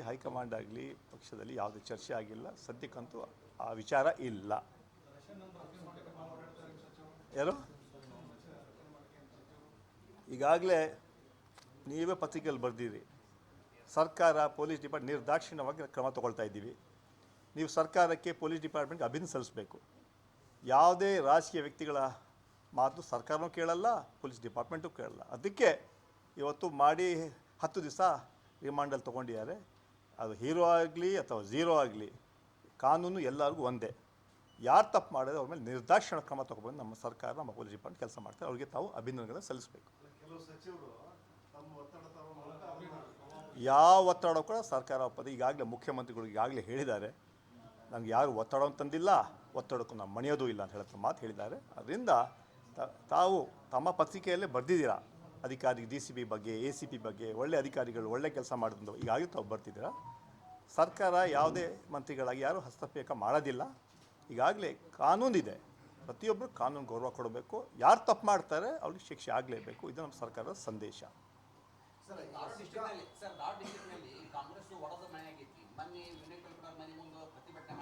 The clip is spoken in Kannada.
ಹೈಕಮಾಂಡ್ ಆಗಲಿ ಪಕ್ಷದಲ್ಲಿ ಯಾವುದೇ ಚರ್ಚೆ ಆಗಿಲ್ಲ. ಸದ್ಯಕ್ಕಂತೂ ಆ ವಿಚಾರ ಇಲ್ಲ. ಯಾರು? ಈಗಾಗಲೇ ನೀವೇ ಪತ್ರಿಕೆಯಲ್ಲಿ ಬರೆದಿರಿ. ಸರ್ಕಾರ, ಪೊಲೀಸ್ ಡಿಪಾರ್ಟ್ ನಿರ್ದಾಕ್ಷಿಣ್ಯವಾಗಿ ಕ್ರಮ ತಗೊಳ್ತಾ ಇದ್ದೀವಿ. ನೀವು ಸರ್ಕಾರಕ್ಕೆ ಪೊಲೀಸ್ ಡಿಪಾರ್ಟ್ಮೆಂಟ್ಗೆ ಅಭಿನಂದನೆ ಸಲ್ಲಿಸಬೇಕು. ಯಾವುದೇ ರಾಜಕೀಯ ವ್ಯಕ್ತಿಗಳ ಮಾತು ಸರ್ಕಾರನೂ ಕೇಳಲ್ಲ, ಪೊಲೀಸ್ ಡಿಪಾರ್ಟ್ಮೆಂಟು ಕೇಳಲ್ಲ. ಅದಕ್ಕೆ ಇವತ್ತು ಮಾಡಿ ಹತ್ತು ದಿವಸ ರಿಮಾಂಡಲ್ಲಿ ತೊಗೊಂಡಿದ್ದಾರೆ. ಅದು ಹೀರೋ ಆಗಲಿ ಅಥವಾ ಝೀರೋ ಆಗಲಿ ಕಾನೂನು ಎಲ್ಲರಿಗೂ ಒಂದೇ. ಯಾರು ತಪ್ಪು ಮಾಡಿದ್ರೆ ಅವ್ರ ಮೇಲೆ ನಿರ್ದಾಕ್ಷಿಣ ಕ್ರಮ ತಗೊಬಂದು ನಮ್ಮ ಸರ್ಕಾರ ನಮ್ಮ ಪೊಲೀಸ್ ಡಿಪಾರ್ಟ್ಮೆಂಟ್ ಕೆಲಸ ಮಾಡ್ತಾರೆ. ಅವ್ರಿಗೆ ತಾವು ಅಭಿನಂದನೆಗಳನ್ನು ಸಲ್ಲಿಸಬೇಕು. ಯಾವ ಒತ್ತಡ ಕೂಡ ಸರ್ಕಾರ ಒಪ್ಪದೆ ಈಗಾಗಲೇ ಮುಖ್ಯಮಂತ್ರಿಗಳು ಈಗಾಗಲೇ ಹೇಳಿದ್ದಾರೆ. ನನಗೆ ಯಾರು ಒತ್ತಡ ಅಂತಂದಿಲ್ಲ ಒತ್ತಡಕ್ಕೂ ನಾವು ಮಣಿಯೋದು ಇಲ್ಲ ಅಂತ ಹೇಳೋ ಮಾತು ಹೇಳಿದ್ದಾರೆ. ಅದರಿಂದ ತ- ತಾವು ತಮ್ಮ ಪತ್ರಿಕೆಯಲ್ಲೇ ಬರೆದಿದ್ದೀರಾ? ಅಧಿಕಾರಿ, ಡಿ ಸಿ ಬಿ ಬಗ್ಗೆ, ಎ ಸಿ ಪಿ ಬಗ್ಗೆ, ಒಳ್ಳೆ ಅಧಿಕಾರಿಗಳು, ಒಳ್ಳೆ ಕೆಲಸ ಮಾಡಿದ್ರು ಈಗಾಗಲೇ ತಾವು ಬರ್ತಿದ್ದೀರಾ? ಸರ್ಕಾರ ಯಾವುದೇ ಮಂತ್ರಿಗಳಾಗಿ ಯಾರೂ ಹಸ್ತಕ್ಷೇಪ ಮಾಡೋದಿಲ್ಲ. ಈಗಾಗಲೇ ಕಾನೂನಿದೆ. ಪ್ರತಿಯೊಬ್ಬರು ಕಾನೂನು ಗೌರವ ಕೊಡಬೇಕು. ಯಾರು ತಪ್ಪು ಮಾಡ್ತಾರೆ ಅವ್ರಿಗೆ ಶಿಕ್ಷೆ ಆಗಲೇಬೇಕು. ಇದು ನಮ್ಮ ಸರ್ಕಾರದ ಸಂದೇಶ. ಕಾಂಗ್ರೆಸ್ ಮನೆ ಪ್ರತಿಭಟನೆ